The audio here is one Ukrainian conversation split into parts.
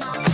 Bye.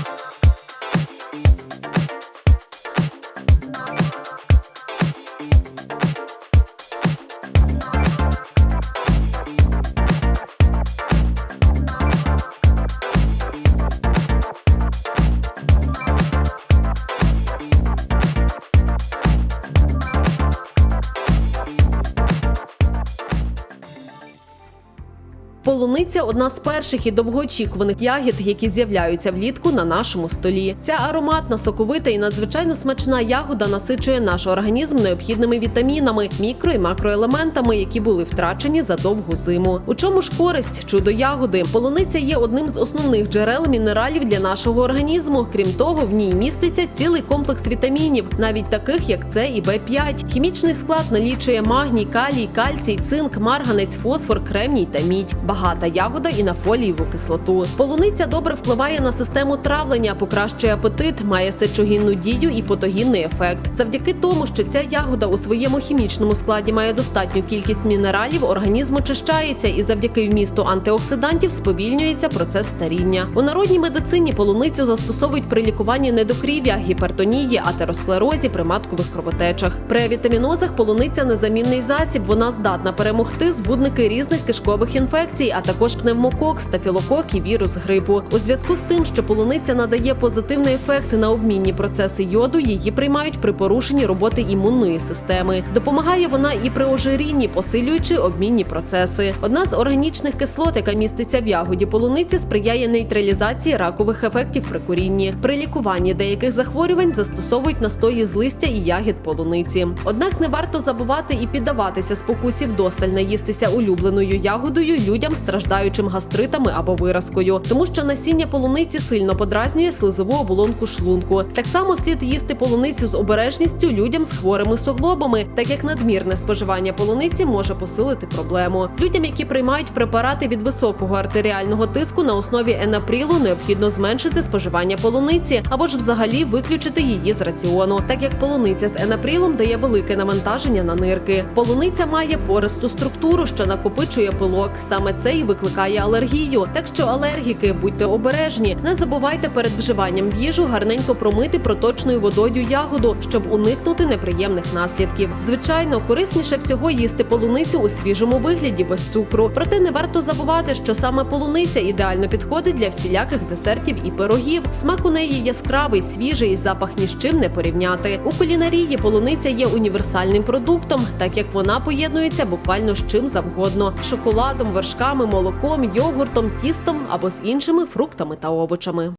Полуниця одна з перших і довгоочікуваних ягід, які з'являються влітку на нашому столі. Ця ароматна, соковита і надзвичайно смачна ягода насичує наш організм необхідними вітамінами, мікро і макроелементами, які були втрачені за довгу зиму. У чому ж користь чудо ягоди? Полуниця є одним з основних джерел мінералів для нашого організму. Крім того, в ній міститься цілий комплекс вітамінів, навіть таких як С і Б5. Хімічний склад налічує магній, калій, кальцій, цинк, марганець, фосфор, кремній та мідь. Багата ягода і на фолієву кислоту. Полуниця добре впливає на систему травлення, покращує апетит, має сечогінну дію і потогінний ефект. Завдяки тому, що ця ягода у своєму хімічному складі має достатню кількість мінералів, організм очищається і завдяки вмісту антиоксидантів сповільнюється процес старіння. У народній медицині полуницю застосовують при лікуванні недокрів'я, гіпертонії, атеросклерозі, при маткових кровотечах. При вітамінозах полуниця незамінний засіб. Вона здатна перемогти збудники різних кишкових інфекцій, а також пневмокок, стафілокок і вірус грипу. У зв'язку з тим, що полуниця надає позитивний ефект на обмінні процеси йоду, її приймають при порушенні роботи імунної системи. Допомагає вона і при ожирінні, посилюючи обмінні процеси. Одна з органічних кислот, яка міститься в ягоді полуниці, сприяє нейтралізації ракових ефектів при курінні. При лікуванні деяких захворювань застосовують настої з листя і ягід полуниці. Однак не варто забувати і піддаватися спокусі вдосталь наїстися улюбленою ягодою людям, страждаючим гастритами або виразкою, тому що насіння полуниці сильно подразнює слизову оболонку шлунку. Так само слід їсти полуницю з обережністю людям з хворими суглобами, так як надмірне споживання полуниці може посилити проблему. Людям, які приймають препарати від високого артеріального тиску на основі енапрілу, необхідно зменшити споживання полуниці або ж взагалі виключити її з раціону, так як полуниця з енапрілом дає велике навантаження на нирки. Полуниця має пористу структуру, що накопичує пилок. Саме це і викликає алергію. Так що алергіки, будьте обережні, не забувайте перед вживанням їжу гарненько промити проточною водою ягоду, щоб уникнути неприємних наслідків. Звичайно, корисніше всього їсти полуницю у свіжому вигляді без цукру. Проте не варто забувати, що саме полуниця ідеально підходить для всіляких десертів і пирогів. Смак у неї яскравий, свіжий, і запах ні з чим не порівняти. У кулінарії полуниця є універсальним продуктом, так як вона поєднується буквально з чим завгодно: шоколадом, вершками, молоком, йогуртом, тістом або з іншими фруктами та овочами.